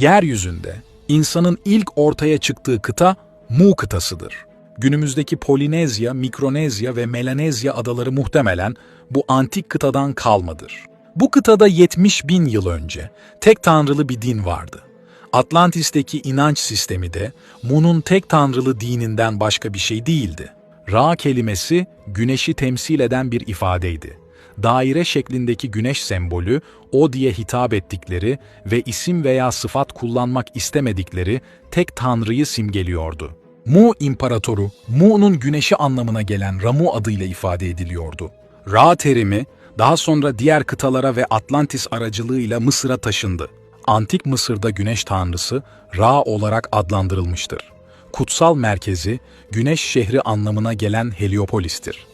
Yeryüzünde insanın ilk ortaya çıktığı kıta Mu kıtasıdır. Günümüzdeki Polinezya, Mikronezya ve Melanezya adaları muhtemelen bu antik kıtadan kalmadır. Bu kıtada 70 bin yıl önce tek tanrılı bir din vardı. Atlantis'teki inanç sistemi de Mu'nun tek tanrılı dininden başka bir şey değildi. Ra kelimesi güneşi temsil eden bir ifadeydi. Daire şeklindeki güneş sembolü o diye hitap ettikleri ve isim veya sıfat kullanmak istemedikleri tek tanrıyı simgeliyordu. Mu imparatoru, Mu'nun güneşi anlamına gelen Ramu adıyla ifade ediliyordu. Ra terimi daha sonra diğer kıtalara ve Atlantis aracılığıyla Mısır'a taşındı. Antik Mısır'da güneş tanrısı Ra olarak adlandırılmıştır. Kutsal merkezi güneş şehri anlamına gelen Heliopolis'tir.